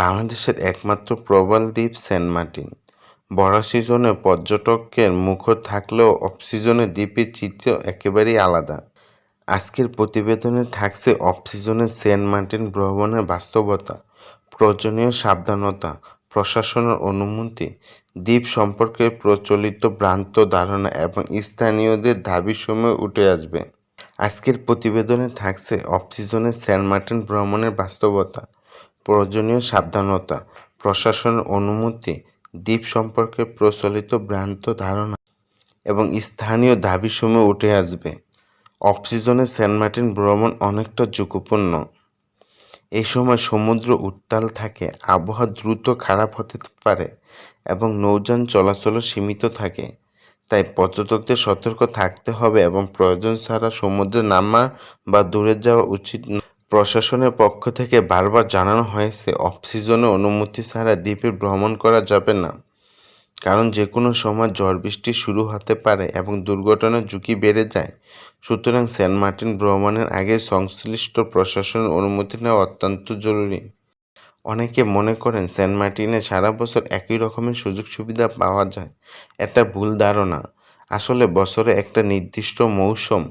বাংলাদেশের একমাত্র প্রবাল দ্বীপ সেন্ট মার্টিন। বর্ষা সিজনে পর্যটকের মুখর থাকলেও অফ সিজনে দ্বীপের চিত্র একেবারেই আলাদা। আজকের প্রতিবেদনে থাকছে অফ সিজনে সেন্ট মার্টিন ভ্রমণের বাস্তবতা, প্রয়োজনীয় সাবধানতা, প্রশাসনের অনুমতি, দ্বীপ সম্পর্কে প্রচলিত ভ্রান্ত ধারণা এবং স্থানীয়দের দাবি সময় উঠে আসবে। আজকের প্রতিবেদনে থাকছে অফ সিজনে সেন্ট মার্টিন ভ্রমণের বাস্তবতা প্রয়োজনীয় সাবধানতা প্রশাসনের অনুমতি, দ্বীপ সম্পর্কে প্রচলিত ভ্রান্ত ধারণা এবং স্থানীয় দাবিসমূহ উঠে আসবে। অফ সিজনে সেন্ট মার্টিন ভ্রমণ অনেকটা ঝুঁকিপূর্ণ। এই সময় সমুদ্র উত্তাল থাকে, আবহাওয়া দ্রুত খারাপ হতে পারে এবং নৌযান চলাচলও সীমিত থাকে। তাই পর্যটকদের সতর্ক থাকতে হবে এবং প্রয়োজন ছাড়া সমুদ্রে নামা বা দূরে যাওয়া উচিত প্রশাসনের পক্ষ থেকে বারবার জানানো হয়েছে অফ সিজনে অনুমতি ছাড়া দ্বীপে ভ্রমণ করা যাবে না। কারণ যে কোনো সময় ঝড় বৃষ্টি শুরু হতে পারে এবং দুর্ঘটনার ঝুঁকি বেড়ে যায়। সুতরাং সেন্ট মার্টিন ভ্রমণের আগে সংশ্লিষ্ট প্রশাসনের অনুমতি নেওয়া অত্যন্ত জরুরি। অনেকে মনে করেন সেন্ট মার্টিনে সারা বছর একই রকমের সুযোগ সুবিধা পাওয়া যায়। এটা ভুল ধারণা। আসলে বছরে একটা নির্দিষ্ট মৌসুম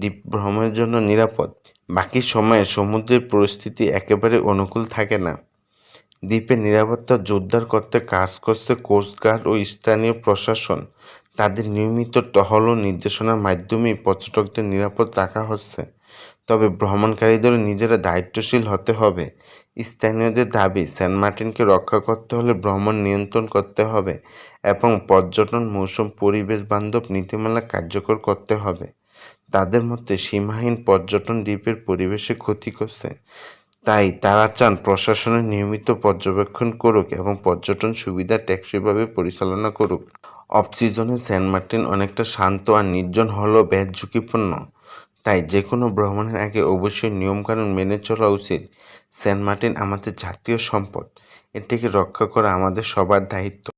দ্বীপ ভ্রমণের জন্য নিরাপদ, বাকি সময়ে সমুদ্রের পরিস্থিতি একেবারে অনুকূল থাকে না। দ্বীপে নিরাপত্তা জোরদার করতে কাজ করছে কোস্টগার্ড ও স্থানীয় প্রশাসন। তাদের নিয়মিত টহল ও নির্দেশনার মাধ্যমেই পর্যটকদের নিরাপদ রাখা হচ্ছে। তবে ভ্রমণকারীদের নিজেরা দায়িত্বশীল হতে হবে। স্থানীয়দের দাবি সেন্ট মার্টিনকে রক্ষা করতে হলে ভ্রমণ নিয়ন্ত্রণ করতে হবে এবং পর্যটন, মৌসুম, পরিবেশ বান্ধব নীতিমালা কার্যকর করতে হবে। তাদের মধ্যে সীমাহীন পর্যটন দ্বীপের পরিবেশে ক্ষতি করছে। তাই তারা চান প্রশাসনের নিয়মিত পর্যবেক্ষণ করুক এবং পর্যটন সুবিধা ট্যাক্সিভাবে পরিচালনা করুক। অফ সিজনে সেন্ট মার্টিন অনেকটা শান্ত আর নির্জন হলেও বেশ ঝুঁকিপূর্ণ। তাই যে কোনো ভ্রমণের আগে অবশ্যই নিয়মকানুন মেনে চলা উচিত। সেন্ট মার্টিন আমাদের জাতীয় সম্পদ। এটিকে রক্ষা করা আমাদের সবার দায়িত্ব।